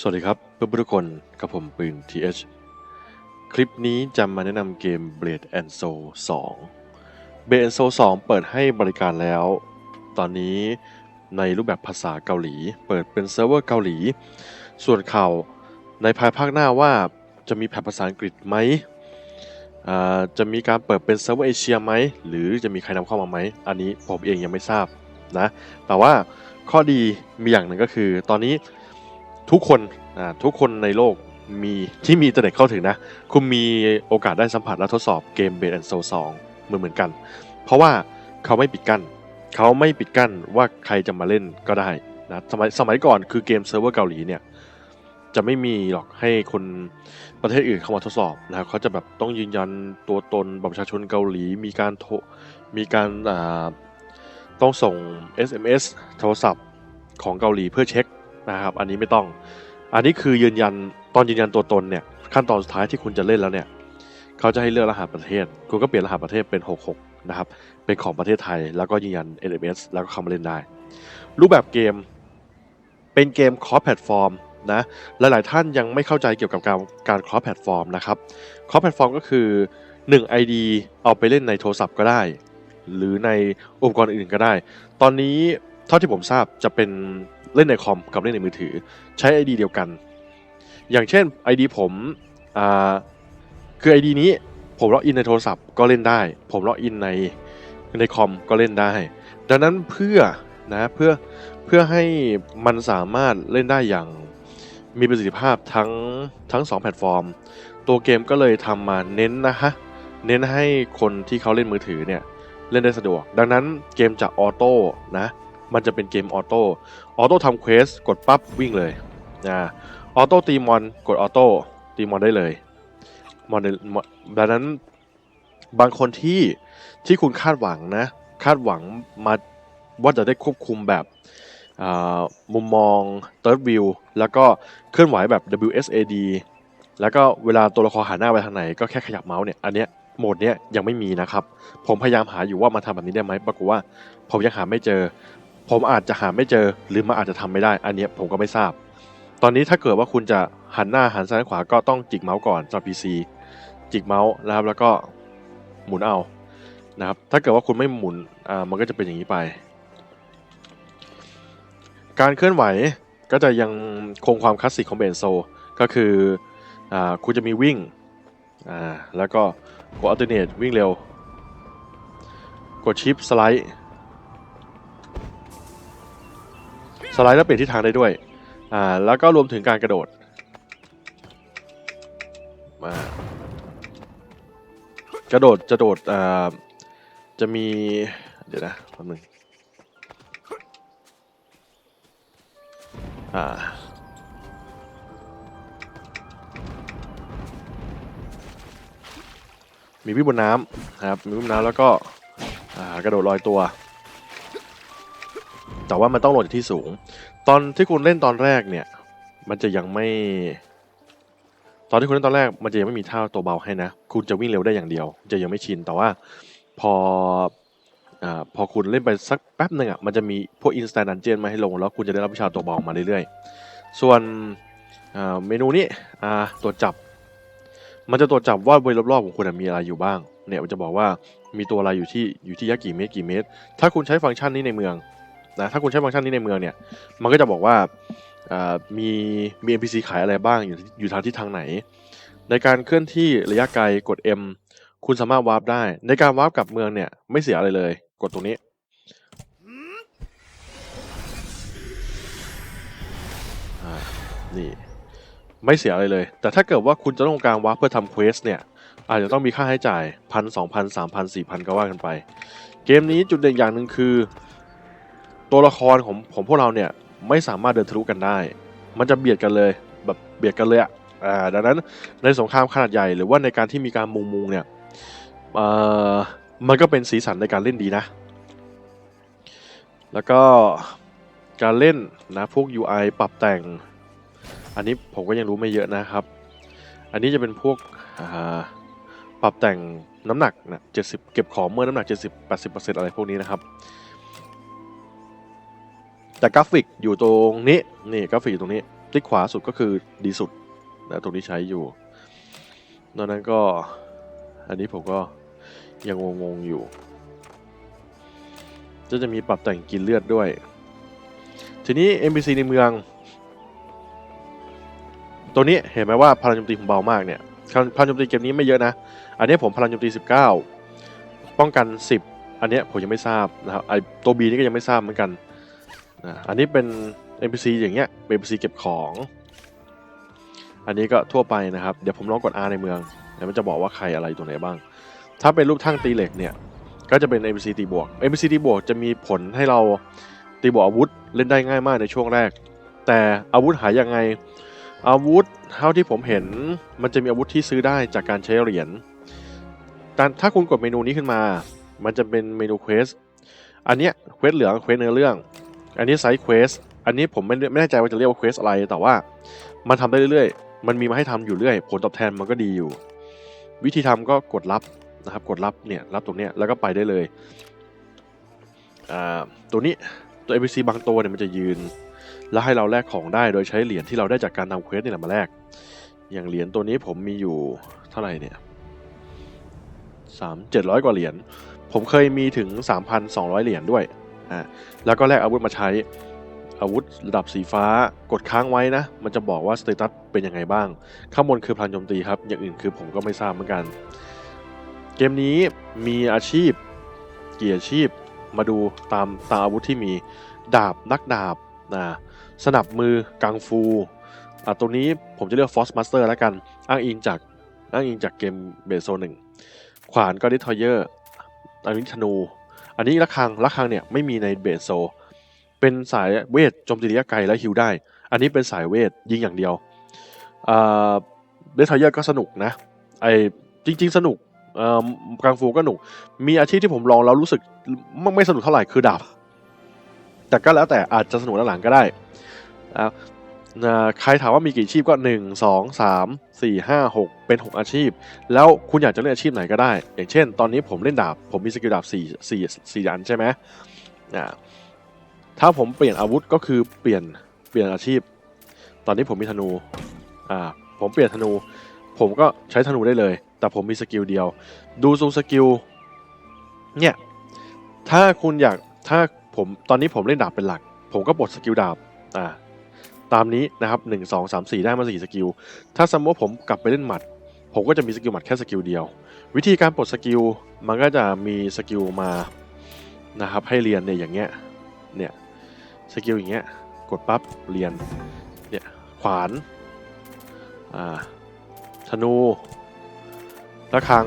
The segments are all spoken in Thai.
สวัสดีครับเพื่อนๆทุกคนกับผมปืน TH คลิปนี้จะมาแนะนำเกม Blade and Soul 2 Blade and Soul 2 เปิดให้บริการแล้ว ตอนนี้ในรูปแบบภาษาเกาหลี เปิดเป็นเซิร์ฟเวอร์เกาหลี ส่วนข่าวในภายภาคหน้าว่าจะมีแพทภาษาอังกฤษไหม จะมีการเปิดเป็นเซิร์ฟเวอร์เอเชียไหม หรือจะมีใครนำเข้ามาไหม อันนี้ผมเองยังไม่ทราบนะ แต่ว่าข้อดีมีอย่างหนึ่งก็คือตอนนี้ ทุกคนอ่าทุกคนในโลกมีที่มีอินเทอร์เน็ตเข้าถึงนะ คุณมีโอกาสได้สัมผัสและทดสอบเกม b a s e and Soul 2เหมือนเหมือนกัน เพราะว่าเขาไม่ปิดกั้นเขาไม่ปิดกั้นว่าใครจะมาเล่นก็ได้นะสมัยสมัยก่อนคือเกมเซิร์ฟเวอร์เกาหลีเนี่ยจะไม่มีหรอกให้คนประเทศอื่นเข้ามาทดสอบนะครับเขาจะแบบต้องยืนยันตัวตนบัตรประชาชนเกาหลี มีการโทรมีการต้องส่ง SMS โทรศัพท์ของเกาหลีเพื่อเช็ค นะครับ อันนี้ไม่ต้อง อันนี้คือยืนยันตอนยืนยันตัวตนเนี่ย ขั้นตอนสุดท้ายที่คุณจะเล่นแล้วเนี่ยเขาจะให้เลือกรหัสประเทศ คุณก็เปลี่ยนรหัสประเทศเป็น 66 นะครับ เป็นของประเทศไทย แล้วก็ยืนยัน SMS แล้วก็เข้ามาเล่นได้ รูปแบบเกมเป็นเกมคอร์แพลตฟอร์มนะ หลาย ๆ ท่านยังไม่เข้าใจเกี่ยวกับการการคอร์แพลตฟอร์มนะครับ คอร์แพลตฟอร์มก็คือ 1 ID เอาไปเล่นในโทรศัพท์ก็ได้ หรือในอุปกรณ์อื่นก็ได้ ตอนนี้เท่าที่ผมทราบจะเป็น เล่นในคอมกับเล่นในมือถือ ใช้ ID เดียวกัน อย่างเช่น ID ผมอ่าคือ ID นี้ผมล็อกอินในโทรศัพท์ก็เล่นได้ ผมล็อกอินในในคอมก็เล่นได้ ดังนั้นเพื่อนะเพื่อเพื่อให้มันสามารถเล่นได้อย่างมีประสิทธิภาพทั้งทั้งสองแพลตฟอร์ม ตัวเกมก็เลยทำมาเน้นนะฮะเน้นให้คนที่เขาเล่นมือถือเนี่ยเล่นได้สะดวก ดังนั้นเกมจะออโต้นะ มันจะเป็นเกมออโต้ออโต้ทำเควสกดปั๊บวิ่งเลยนะออโต้ตีมอนกดออโต้ตีมอนได้เลยมอนดังนั้นบางคนที่ที่คุณคาดหวังนะคาดหวังมาว่าจะได้ควบคุมแบบมุมมอง Third View แล้วก็เคลื่อนไหวแบบ WSAD แล้วก็เวลาตัวละครหันหน้าไปทางไหนก็แค่ขยับเมาส์เนี่ย อันเนี้ยโหมดเนี้ยยังไม่มีนะครับ ผมพยายามหาอยู่ว่ามาทำแบบนี้ได้ไหมปรากฏว่าผมยังหาไม่เจอ ผมอาจจะหาไม่เจอหรือมันอาจจะทำไม่ได้ อันเนี้ยผมก็ไม่ทราบ ตอนนี้ถ้าเกิดว่าคุณจะหันหน้าหันซ้ายขวาก็ต้องจิกเมาส์ก่อนสำหรับ PC จิกเมาส์นะครับแล้วก็หมุนเอานะครับถ้าเกิดว่าคุณไม่หมุนอ่ามันก็จะเป็นอย่างนี้ไป การเคลื่อนไหวก็จะยังคงความคลาสสิกของเบนโซก็คืออ่าคุณจะมีวิ่งอ่าแล้วก็กดอัลเทอร์เนทวิ่งเร็ว กดชิปสไลด์ สไลด์แล้วเปลี่ยนทิศทางได้ด้วย อ่า แล้วก็รวมถึงการกระโดด มากระโดดจะโดดอ่าจะมี เดี๋ยวนะแป๊บนึงอ่ามีวิ่งบนน้ำนะครับมีวิ่งบนน้ำแล้วก็อ่ากระโดดลอยตัว แต่ว่ามันต้องโหลดจากที่สูง ตอนที่คุณเล่นตอนแรกเนี่ย มันจะยังไม่ ตอนที่คุณเล่นตอนแรก มันจะยังไม่มีท่าตัวเบาให้นะ คุณจะวิ่งเร็วได้อย่างเดียว จะยังไม่ชิน แต่ว่าพออ่าพอคุณเล่นไปสักแป๊บหนึ่งอะ มันจะมีพวก instant dungeon มาให้ลง แล้วคุณจะได้รับวิชาตัวเบามาเรื่อยๆ ส่วนอ่าเมนูนี้อ่าตรวจับ มันจะตรวจจับว่าบริเวณรอบๆของคุณมีอะไรอยู่บ้าง เนี่ยมันจะบอกว่ามีตัวอะไรอยู่ที่อยู่ที่ยักกี่เมตรกี่เมตร ถ้าคุณใช้ฟังก์ชันนี้ในเมือง นะถ้าคุณใช้ฟังก์ชันนี้ในเมืองเนี่ย มันก็จะบอกว่ามีมี NPC ขายอะไรบ้างอยู่อยู่ทางที่ทางไหน ในการเคลื่อนที่ระยะไกลกด M คุณสามารถวาร์ปได้ ในการวาร์ปกลับเมืองเนี่ยไม่เสียอะไรเลย กดตรงนี้นี่ไม่เสียอะไรเลย แต่ถ้าเกิดว่าคุณจะต้องการวาร์ปเพื่อทำเควสเนี่ย อาจจะต้องมีค่าใช้จ่ายพันสองพันสามพันสี่พันก็ว่ากันไป เกมนี้จุดเด่นอย่างหนึ่งคือ ตัวละครของของพวกเราเนี่ยไม่สามารถเดินทะลุกันได้ มันจะเบียดกันเลยแบบเบียดกันเลยอะอ่าดังนั้นในสงครามขนาดใหญ่หรือว่าในการที่มีการมุงมุงเนี่ยมันก็เป็นสีสันในการเล่นดีนะ แล้วก็การเล่นนะพวก UI ปรับแต่ง อันนี้ผมก็ยังรู้ไม่เยอะนะครับ อันนี้จะเป็นพวกปรับแต่งน้ำหนักนะเจ็ดสิบเก็บของเมื่อน้ำหนัก 70 80อะไรพวกนี้นะครับ แต่กราฟิกอยู่ตรงนี้นี่กราฟิกอยู่ตรงนี้คลิกขวาสุดก็คือดีสุดนะตรงที่ใช้อยู่นอกนั้นก็อันนี้ผมก็ยังงงๆอยู่ จะจะมีปรับแต่งกินเลือดด้วย ทีนี้ NPC ในเมือง ตัวนี้เห็นไหมว่าพลังโจมตีผมเบามากเนี่ยพลังโจมตีเกมนี้ไม่เยอะนะ อันนี้ผมพลังโจมตี 19 ป้องกัน 10 อันนี้ผมยังไม่ทราบนะครับไอตัว B นี่ก็ยังไม่ทราบเหมือนกัน นะอันนี้เป็น NPC อย่างเงี้ยเป็น NPC เก็บของ อันนี้ก็ทั่วไปนะครับ เดี๋ยวผมลองกด R ในเมืองแล้วมันจะบอกว่าใครอะไรอยู่ตรงไหนบ้าง ถ้าเป็นรูปทั้งตีเหล็กเนี่ย ก็จะเป็น NPC ตีบวก NPC ตีบวกจะมีผลให้เราตีบวกอาวุธเล่นได้ง่ายมากในช่วงแรก แต่อาวุธหายยังไง อาวุธเท่าที่ผมเห็นมันจะมีอาวุธที่ซื้อได้จากการใช้เหรียญการถ้าคุณกดเมนูนี้ขึ้นมา มันจะเป็นเมนูเควส อันเนี้ยเควสเหลืองเควสเนื้อเรื่อง อันนี้ไซส์เควสอันนี้ผมไม่ไม่แน่ใจว่าจะเรียกว่าเควสอะไร แต่ว่ามันทำได้เรื่อยๆ มันมีมาให้ทำอยู่เรื่อย ผลตอบแทนมันก็ดีอยู่ วิธีทำก็กดรับนะครับ กดรับเนี่ยรับตรงเนี้ยแล้วก็ไปได้เลยอ่าตัวนี้ตัว NPC บางตัวเนี่ยมันจะยืน แล้วให้เราแลกของได้โดยใช้เหรียญที่เราได้จากการทำเควสนี่แหละมาแลกอย่างเหรียญตัวนี้ผมมีอยู่เท่าไหร่เนี่ยสามเจ็ดร้อยกว่าเหรียญผมเคยมีถึง 3,200 เหรียญด้วย อ่าแล้วก็แลกอาวุธมาใช้อาวุธระดับสีฟ้ากดค้างไว้นะ มันจะบอกว่าสเตตัสเป็นยังไงบ้าง ข้างบนคือพลังโจมตีครับ อย่างอื่นคือผมก็ไม่ทราบเหมือนกัน เกมนี้มีอาชีพกี่อาชีพมาดูตามตามอาวุธที่มีดาบนักดาบนะสนับมือกังฟูอะตรงนี้ผมจะเรียกฟอสมาสเตอร์แล้วกัน อ้างอิงจากอ้างอิงจากเกมเบสโซหนึ่งขวานก็ดิทอยเยอร์อันนี้ธนู อันนี้ระฆังระฆังเนี่ยไม่มีในเบโซ เป็นสายเวทโจมตีระยะไกลและฮิวได้ อันนี้เป็นสายเวทยิงอย่างเดียวเดทอยเยอร์ก็สนุกนะไอจริง ๆ สนุกกังฟูก็หนุก มีอาชีพที่ผมลองแล้วรู้สึกไม่สนุกเท่าไหร่คือดาบ แต่ก็แล้วแต่อาจจะสนุกหลังก็ได้อ่าอ่า ใครถามว่ามีกี่อาชีพก็ 1 2 3 4 5 6 เป็น 6 อาชีพ แล้วคุณอยากจะเล่นอาชีพไหนก็ได้ อย่างเช่น ตอนนี้ผมเล่นดาบ ผมมีสกิลดาบ4 4 4อันใช่ไหมอ่าถ้าผมเปลี่ยนอาวุธก็คือเปลี่ยนเปลี่ยนอาชีพ ตอนนี้ผมมีธนูอ่าผมเปลี่ยนธนู ผมก็ใช้ธนูได้เลย แต่ผมมีสกิลเดียว ดูซูสกิลเนี่ยถ้าคุณอยากถ้าผมตอนนี้ผมเล่นดาบเป็นหลัก ผมก็ปลดสกิลดาบอ่า ตามนี้นะครับ1 2 3 4ได้มา4สกิล ถ้าสมมติผมกลับไปเล่นหมัด ผมก็จะมีสกิลหมัดแค่สกิลเดียว วิธีการปลดสกิลมันก็จะมีสกิลมานะครับให้เรียนเนี่ยอย่างเงี้ยเนี่ยสกิลอย่างเงี้ยกดปั๊บเรียนเนี่ยขวานอ่าธนูระฆัง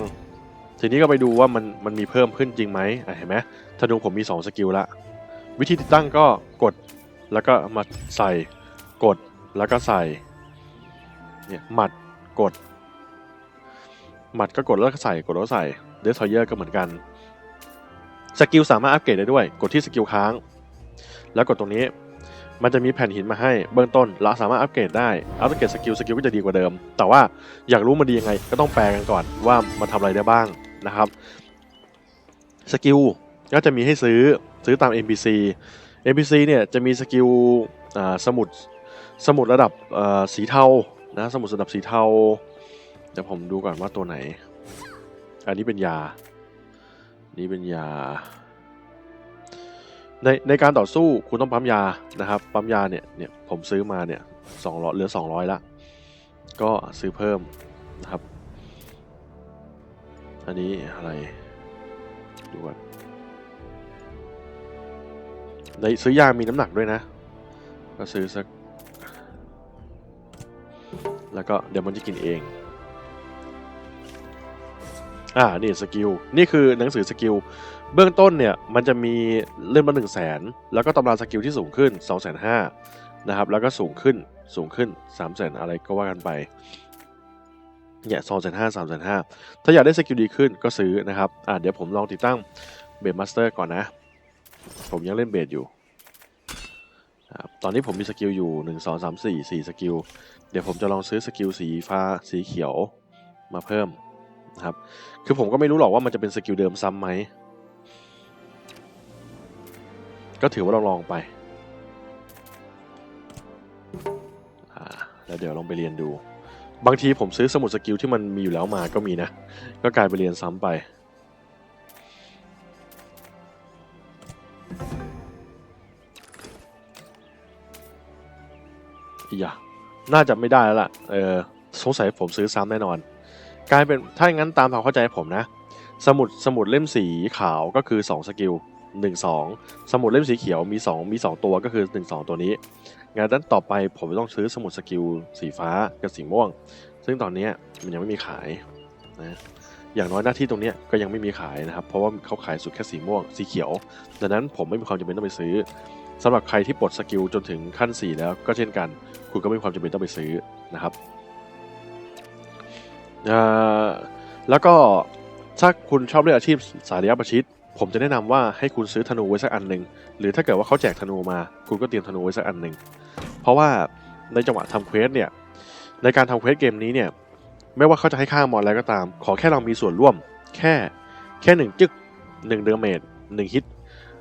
ทีนี้ก็ไปดูว่ามันมันมีเพิ่มขึ้นจริงไหมเห็นไหมธนูผมมี 2 สกิลละ วิธีติดตั้งก็กดแล้วก็มาใส่ กดแล้วก็ใส่เนี่ยหมัดกด หมัดก็กดแล้วก็ใส่กดแล้วใส่เดสทอยเยอร์ก็เหมือนกันสกิลสามารถอัปเกรดได้ด้วย กดที่สกิลค้าง แล้วกดตรงนี้มันจะมีแผ่นหินมาให้เบื้องต้นเราสามารถอัปเกรดได้อัปเกรดสกิลสกิลก็จะดีกว่าเดิม แต่ว่าอยากรู้มันดียังไง ก็ต้องแปลกันก่อนว่ามันทำอะไรได้บ้างนะครับสกิลก็จะมีให้ซื้อซื้อตาม NPC NPC เนี่ยจะมีสกิลสมุด สมุดระดับสีเทานะสมุดระดับสีเทาเดี๋ยวผมดูก่อนว่าตัวไหน อันนี้เป็นยา นี่เป็นยา ในในการต่อสู้คุณต้องปั๊มยานะครับ ปั๊มยาเนี่ยเนี่ยผมซื้อมาเนี่ยสองร้อยเหลือสองร้อยละก็ซื้อเพิ่มนะครับ อันนี้อะไรดูก่อนในซื้อยามีน้ำหนักด้วยนะ ก็ซื้อสัก แล้วก็เดี๋ยวมันจะกินเอง อ่า นี่สกิล นี่คือหนังสือสกิล เบื้องต้นเนี่ย มันจะมีเล่มละหนึ่งแสนแล้วก็ตำราสกิลที่สูงขึ้น2องแสนห้านะครับ แล้วก็สูงขึ้นสูงขึ้น3ามแสนอะไรก็ว่ากันไปเนี่ยสองแสนห้าสามแสนห้าถ้าอยากได้สกิลดีขึ้นก็ซื้อนะครับ อ่าเดี๋ยวผมลองติดตั้งเบสมาสเตอร์ก่อนนะ ผมยังเล่นเบสอยู่ ตอนนี้ผมมีสกิลอยู่ 1 2 3 4 4 สกิล เดี๋ยวผมจะลองซื้อสกิลสีฟ้าสีเขียวมาเพิ่มนะครับ คือผมก็ไม่รู้หรอกว่ามันจะเป็นสกิลเดิมซ้ำไหม ก็ถือว่าเราลองไป แล้วเดี๋ยวลองไปเรียนดู บางทีผมซื้อสมุดสกิลที่มันมีอยู่แล้วมาก็มีนะ ก็กลายไปเรียนซ้ำไป อีหยน่าจะไม่ได้แล้วล่ะ เออสงสัยผมซื้อซ้ำแน่นอน กลายเป็นถ้าอย่างนั้นตามความเข้าใจผมนะ สมุดสมุดเล่มสีขาวก็คือ 2 สกิล 1 2 สมุดเล่มสีเขียวมี 2 มี 2 ตัวก็คือ 1 2 ตัวนี้ งานนั้นต่อไปผมต้องซื้อสมุดสกิลสีฟ้ากับสีม่วง ซึ่งตอนนี้มันยังไม่มีขายนะอย่างน้อยหน้าที่ตรงนี้ก็ยังไม่มีขายนะครับ เพราะว่าเขาขายสุดแค่สีม่วง สีเขียว ดังนั้นผมไม่มีความจำเป็นต้องไปซื้อ สำหรับใครที่ปลดสกิลจนถึงขั้น 4 แล้วก็เช่นกัน คุณก็ไม่มีความจำเป็นต้องไปซื้อนะครับแล้วก็ถ้าคุณชอบเล่นอาชีพสายระยะประชิดผมจะแนะนำว่าให้คุณซื้อธนูไว้สักอันหนึ่งหรือถ้าเกิดว่าเขาแจกธนูมา คุณก็เตรียมธนูไว้สักอันหนึ่งเพราะว่าในจังหวะทำเควสเนี่ยในการทำเควสเกมนี้เนี่ยไม่ว่าเขาจะให้ค่ามอนอะไรก็ตาม ขอแค่เรามีส่วนร่วม แค่แค่หนึ่งจึกหนึ่งเดเมจหนึ่งฮิต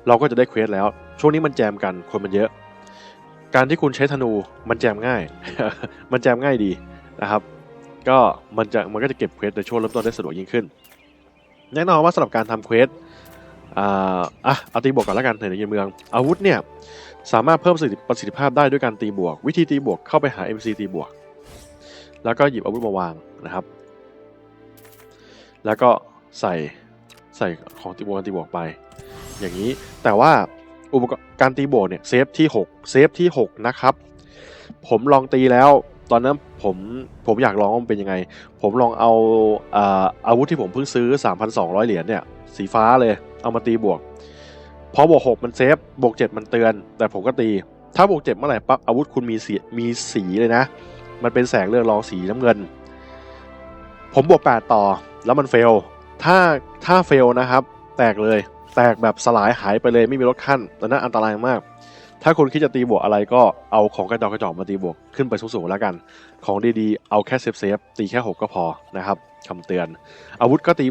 เราก็จะได้เควสแล้ว ช่วงนี้มันแจมกันคนมันเยอะ การที่คุณใช้ธนูมันแจมง่าย มันแจมง่ายดีนะครับ ก็มันจะมันก็จะเก็บเควสในช่วงเริ่มต้นได้สะดวกยิ่งขึ้น แน่นอนว่าสำหรับการทำเควสอ่าอะเอาตีบวกก่อนล้วกันในเมือง อาวุธเนี่ยสามารถเพิ่มประสิทธิภาพได้ด้วยการตีบวก วิธีตีบวกเข้าไปหา MC ตีบวก แล้วก็หยิบอาวุธมาวางนะครับ แล้วก็ใส่ใส่ของตีบวกตีบวกไป อย่างนี้แต่ว่า อุปกรณ์การตีบวกเนี่ยเซฟที่6เซฟที่6นะครับ ผมลองตีแล้วตอนนั้นผมผมอยากลองว่ามันเป็นยังไง ผมลองเอาอาอาวุธที่ผมเพิ่งซื้อ 3,200 เหรียญเนี่ย สีฟ้าเลยเอามาตีบวกพอบวก6มันเซฟบวก7มันเตือน แต่ผมก็ตี ถ้าบวก7เมื่อไหร่ปั๊บอาวุธคุณมีสีมีสีเลยนะ มันเป็นแสงเรืองรองสีน้ำเงิน ผมบวก8ต่อแล้วมันเฟลถ้าถ้าเฟลนะครับ แตกเลย แตกแบบสลายหายไปเลยไม่มีลดขั้นตอนนั้นอันตรายมาก ถ้าคุณคิดจะตีบวกอะไรก็เอาของกระจอกกระจอกมาตีบวกขึ้นไปสูงๆแล้วกัน ของดีๆเอาแค่เซฟเซฟๆตีแค่6ก็พอนะครับคำเตือน อาวุธก็ตี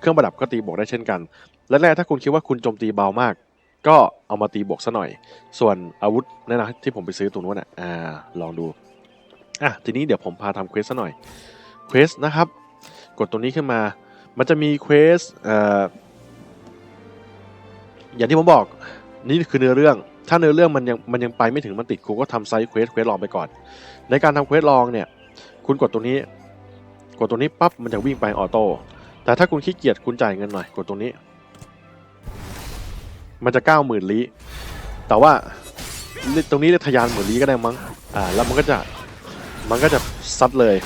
เครื่องประดับก็ตีบวกได้เช่นกันและแรกถ้าคุณคิดว่าคุณโจมตีเบามาก ก็เอามาตีบวกซะหน่อย ส่วนอาวุธนั่นะที่ผมไปซื้อตรงนู้นอะอ่าลองดูอะทีนี้เดี๋ยวผมพาทำเควสซะหน่อยเควสนะครับ กดตรงนี้ขึ้นมา มันจะมีเควสเอ่อ อย่างที่ผมบอกนี่คือเนื้อเรื่อง ถ้าเนื้อเรื่องมันยังมันยังไปไม่ถึงมันติดคุณก็ทำไซส์เควสเควสลองไปก่อน ในการทำเควสลองเนี่ย คุณกดตรงนี้ กดตรงนี้ปั๊บมันจะวิ่งไปออโต้แต่ถ้าคุณขี้เกียจคุณจ่ายเงินหน่อยกดตรงนี้ มันจะเก้าหมื่นลี้แต่ว่าตรงนี้เรียกทะยานหมื่นลี้ก็ได้มั้งอ่าแล้วมันก็จะมันก็จะซัดเลย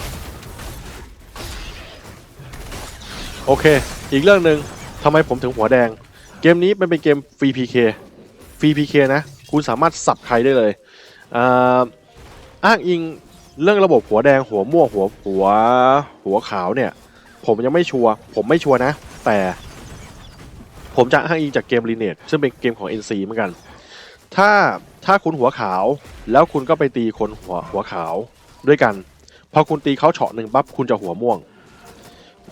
โอเค อีกเรื่องหนึ่งทำไมผมถึงหัวแดง เกมนี้มันเป็นเกมฟรี PK ฟรี PK นะ คุณสามารถสับใครได้เลยอ้างอิงเรื่องระบบหัวแดงหัวม่วงหัวหัวหัวขาวเนี่ย ผมยังไม่ชัวร์ผมไม่ชัวร์นะ แต่ผมจะอ้างอิงจากเกม Lineage ซึ่งเป็นเกมของ NC เหมือนกัน ถ้าถ้าคุณหัวขาว แล้วคุณก็ไปตีคนหัวหัวขาวด้วยกัน พอคุณตีเขาเฉาะหนึ่งปั๊บคุณจะหัวม่วง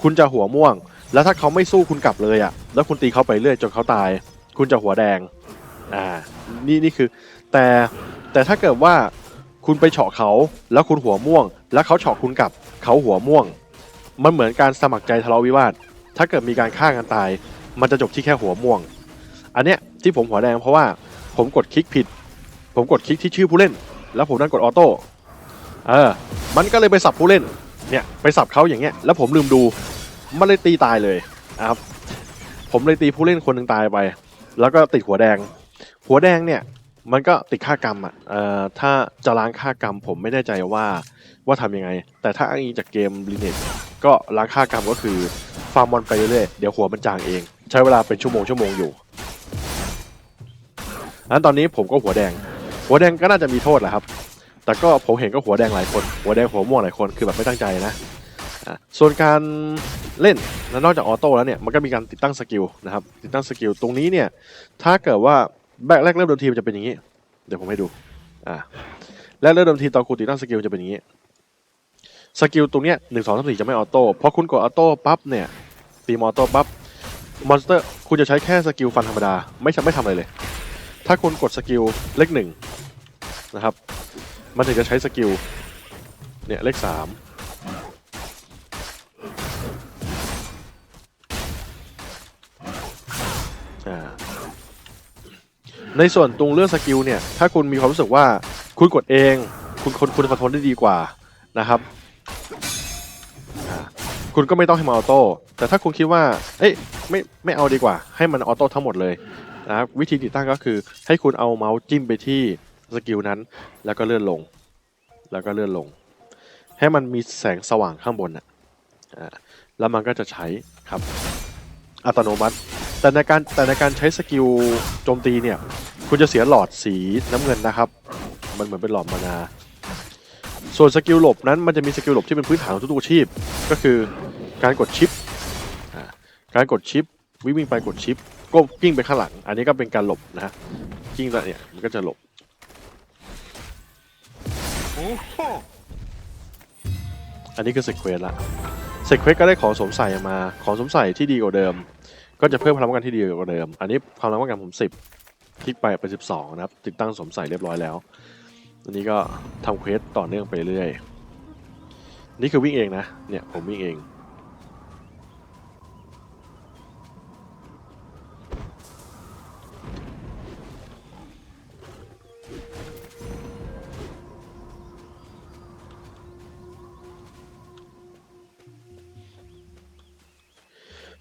คุณจะหัวม่วง แล้วถ้าเขาไม่สู้คุณกลับเลยอะ่ะ แล้วคุณตีเขาไปเรื่อยจนเขาตาย คุณจะหัวแดง อ่า นี่นี่คือ แต่แต่ถ้าเกิดว่าคุณไปเฉาะเขาแล้วคุณหัวม่วง แล้วเขาเฉาะคุณกลับเขาหัวม่วง มันเหมือนการสมัครใจทะเลาะวิวาท ถ้าเกิดมีการฆ่ากันตาย มันจะจบที่แค่หัวม่วง อันเนี้ยที่ผมหัวแดงเพราะว่าผมกดคลิกผิด ผมกดคลิกที่ชื่อผู้เล่น แล้วผมนั่นกดออโต้ เออ มันก็เลยไปสับผู้เล่น เนี่ยไปสับเขาอย่างเงี้ย แล้วผมลืมดู มันเลยตีตายเลยนะครับ ผมเลยตีผู้เล่นคนหนึ่งตายไป แล้วก็ติดหัวแดง หัวแดงเนี่ยมันก็ติดค่ากรรมอะเอ่อถ้าจะล้างค่ากรรม ผมไม่แน่ใจว่าว่าทำยังไง แต่ถ้าอ้างอิงจากเกมลิเนตก็ล้างค่ากรรมก็คือฟาร์มมอนไปเรื่อยๆเดี๋ยวหัวมันจางเอง ใช้เวลาเป็นชั่วโมงชั่วโมงอยู่อันตอนนี้ผมก็หัวแดง หัวแดงก็น่าจะมีโทษแหละครับ แต่ก็ผมเห็นก็หัวแดงหลายคน หัวแดงหัวม่วงหลายคนคือแบบไม่ตั้งใจนะ ส่วนการเล่นแล้วนอกจากออโต้แล้วเนี่ยมันก็มีการติดตั้งสกิลนะครับติดตั้งสกิลตรงนี้เนี่ยถ้าเกิดว่าแบกแรกเริ่มเดิมทีมันจะเป็นอย่างนี้ เดี๋ยวผมให้ดูอ่าแรกเริ่มเดิมทีตอนคุณติดตั้งสกิลจะเป็นอย่างนี้สกิลตรงเนี้ยหนึ่งสองสามสี่จะไม่ออโต้เพอคุณกดออโต้ปั๊บเนี่ยตีมออโต้ปั๊บมอนสเตอร์คุณจะใช้แค่สกิลฟันธรรมดาไม่ทำไม่ทำอะไรเลย ถ้าคุณกดสกิลเลขหนึ่งนะครับมันถึงจะใช้สกิลเนี่ยเลขสาม ในส่วนตรงเรื่องสกิลเนี่ย ถ้าคุณมีความรู้สึกว่าคุณกดเอง คุณคุณคุณคอนโทรลได้ดีกว่านะครับ คุณก็ไม่ต้องให้มันออโต้ แต่ถ้าคุณคิดว่า เอ้ยไม่ไม่เอาดีกว่า ให้มันออโต้ทั้งหมดเลยนะครับวิธีติดตั้งก็คือ ให้คุณเอาเมาส์จิ้มไปที่สกิลนั้น แล้วก็เลื่อนลง แล้วก็เลื่อนลง ให้มันมีแสงสว่างข้างบนอะอ่าแล้วมันก็จะใช้ครับ อัตโนมัติ แต่ในการแต่ในการใช้สกิลโจมตีเนี่ย คุณจะเสียหลอดสีน้ำเงินนะครับ มันเหมือนเป็นหลอดมานา ส่วนสกิลหลบนั้นมันจะมีสกิลหลบที่เป็นพื้นฐานของทุกๆอาชีพ ก็คือการกดชิปอ่าการกดชิปวิ่งวิ่งไปกดชิปก็กิ้งไปข้างหลัง อันนี้ก็เป็นการหลบนะฮะกิ้งแล้วเนี่ยมันก็จะหลบอันนี้คือเซกเควสละเซกเควสก็ได้ของสวมใส่มา ของสวมใส่ที่ดีกว่าเดิม ก็จะเพิ่มพลังป้องกันที่ดีกว่าเดิม อันนี้พลังป้องกันผม 10 คลิกไปเป็น12 นะครับ ติดตั้งสมใส่เรียบร้อยแล้ว อันนี้ก็ทำเควสต่อเนื่องไปเรื่อย นี่คือวิ่งเองนะ เนี่ยผมวิ่งเอง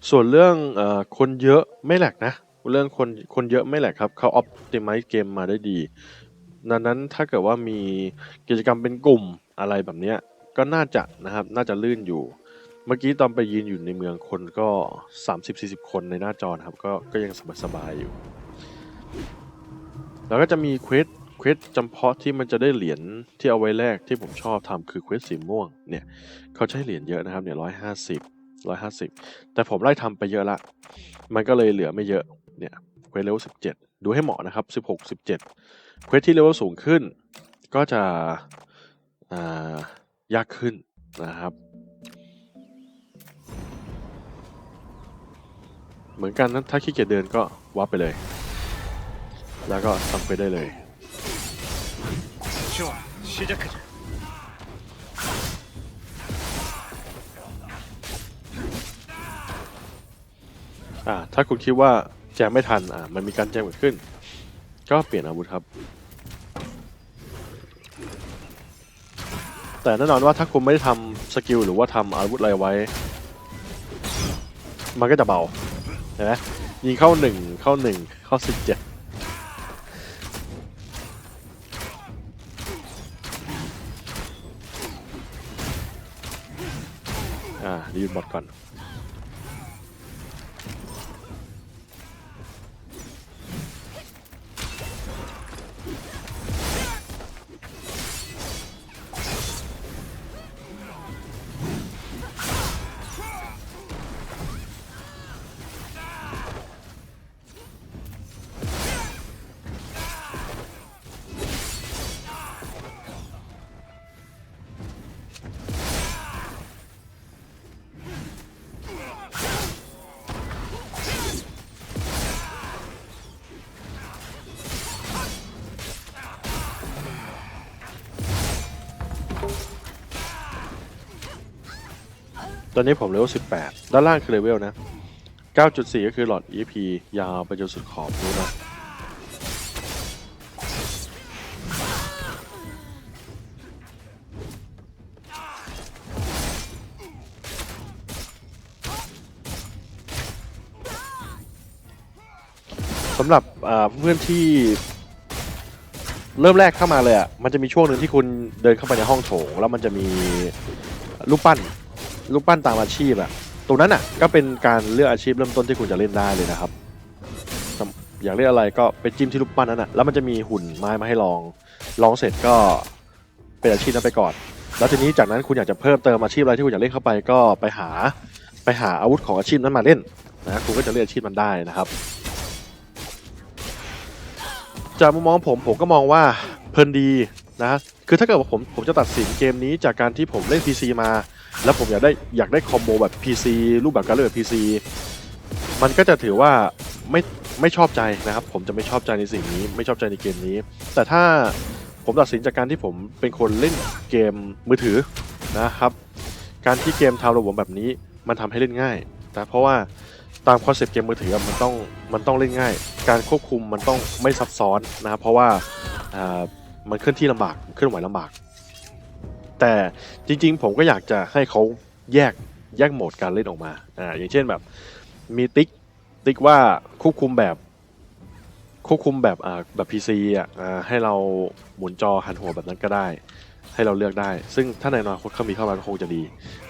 ส่วนเรื่องอคนเยอะไม่แหลกนะ เรื่องคนคนเยอะไม่แหลกครับเขาออ t ติ i ม e เกมมาได้ดีดังนั้นถ้าเกิดว่ามีกิจกรรมเป็นกลุ่มอะไรแบบเนี้ยก็น่าจะนะครับน่าจะลื่นอยู่ เมื่อกี้ตอนไปยืนอยู่ในเมืองคนก็ 30-40 คนในหน้าจอนะครับ ก็ก็ยังสบายๆอยู่ แล้วก็จะมีเควสเควสจำเพาะที่มันจะได้เหรียญที่เอาไว้แลกที่ผมชอบทำคือเควสสีม่วงเนี่ยเขาใช้เหรียญเยอะนะครับเนี่ยร้อยห้าสิบ ร้อยห้าสิบแต่ผมไล่ทำไปเยอะละ มันก็เลยเหลือไม่เยอะ เนี่ยเควสเลเวลสิบเจ็ดดูให้เหมาะนะครับสิบหกสิบเจ็ดเควสที่เลเวลสูงขึ้น ก็จะอ่ายากขึ้นนะครับ เหมือนกันนะถ้าขี้เกียจเดินก็วับไปเลย แล้วก็ทำไปได้เลย อ่าถ้าคุณคิดว่าแจมไม่ทันอ่ามันมีการแจมเกิดขึ้น ก็เปลี่ยนอาวุธครับ แต่แน่นอนว่าถ้าคุณไม่ได้ทำสกิลหรือว่าทำอาวุธอะไรไว้ มันก็จะเบาเห็นไหมยิงเข้าหนึ่งเข้าหนึ่งเข้าสิบเจ็ดอ่ารีบหมดก่อน อนนี้ผมเลเวล18 ด้านล่างคือเลเวลนะ 9.4 ก็คือหลอด EP ยาวไปจนสุดขอบนู้นนะสำหรับเพื่อนที่เริ่มแรกเข้ามาเลยอะ มันจะมีช่วงหนึ่งที่คุณเดินเข้าไปในห้องโถง แล้วมันจะมีรูปปั้น รูปปั้นตามอาชีพอะตรงนั้นอะก็เป็นการเลือกอาชีพเริ่มต้นที่คุณจะเล่นได้เลยนะครับอยากเล่นอะไรก็ไปจิ้มที่รูปปั้นนั้นอะแล้วมันจะมีหุ่นไม้มาให้ลอง ลองเสร็จก็เป็นอาชีพนั้นไปก่อน แล้วทีนี้จากนั้นคุณอยากจะเพิ่มเติมอาชีพอะไรที่คุณอยากเล่นเข้าไปก็ไปหาไปหาอาวุธของอาชีพนั้นมาเล่นนะคุณก็จะเล่นอาชีพมันได้นะครับ จากมุมมองผมผมก็มองว่าเพลินดีนะคือถ้าเกิดว่าผมผมจะตัดสินเกมนี้จากการที่ผมเล่น PC มา แล้วผมอยากได้อยากได้คอมโบแบบ PC รูปแบบการเล่นแบบ PC มันก็จะถือว่าไม่ไม่ชอบใจนะครับ ผมจะไม่ชอบใจในสิ่งนี้ ไม่ชอบใจในเกมนี้ แต่ถ้าผมตัดสินจากการที่ผมเป็นคนเล่นเกมมือถือนะครับ การที่เกมทาวน์ระบบแบบนี้มันทำให้เล่นง่ายนะเพราะว่าตามคอนเซปต์เกมมือถือมันต้องมันต้องเล่นง่าย การควบคุมมันต้องไม่ซับซ้อนนะครับเพราะว่าอ่ามันเคลื่อนที่ลำบากเคลื่อนไหวลำบาก แต่จริงๆ ผมก็อยากจะให้เขาแยกแยกโหมดการเล่นออกมาอ่าอย่างเช่นแบบมีติ๊กติ๊กว่าควบคุมแบบควบคุมแบบอ่าแบบ PC อะอ่าให้เราหมุนจอหันหัวแบบนั้นก็ได้ ให้เราเลือกได้ ซึ่งถ้าในอนาคตเขามีเข้ามาก็คงจะดี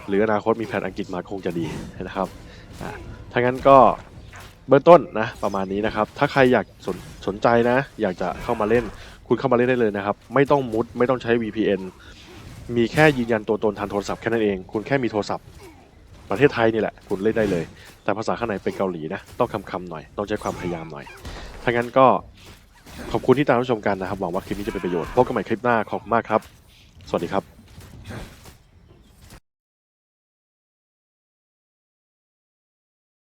หรืออนาคตมีแผนอังกฤษมาก็คงจะดีนะครับอ่าถ้างั้นก็เบื้องต้นนะประมาณนี้นะครับ ถ้าใครอยากสนสนใจนะ อยากจะเข้ามาเล่นคุณเข้ามาเล่นได้เลยนะครับ ไม่ต้องมุดไม่ต้องใช้ VPN มีแค่ยืนยันตัวตนทางโทรศัพท์แค่นั้นเอง คุณแค่มีโทรศัพท์ ประเทศไทยนี่แหละ คุณเล่นได้เลย แต่ภาษาข้างในเป็นเกาหลีนะ ต้องคำคำหน่อย ต้องใช้ความพยายามหน่อย ถ้างั้นก็ขอบคุณที่ตามรับชมกันนะครับ หวังว่าคลิปนี้จะเป็นประโยชน์ พบกันใหม่คลิปหน้า ขอบคุณมากครับ สวัสดีครับ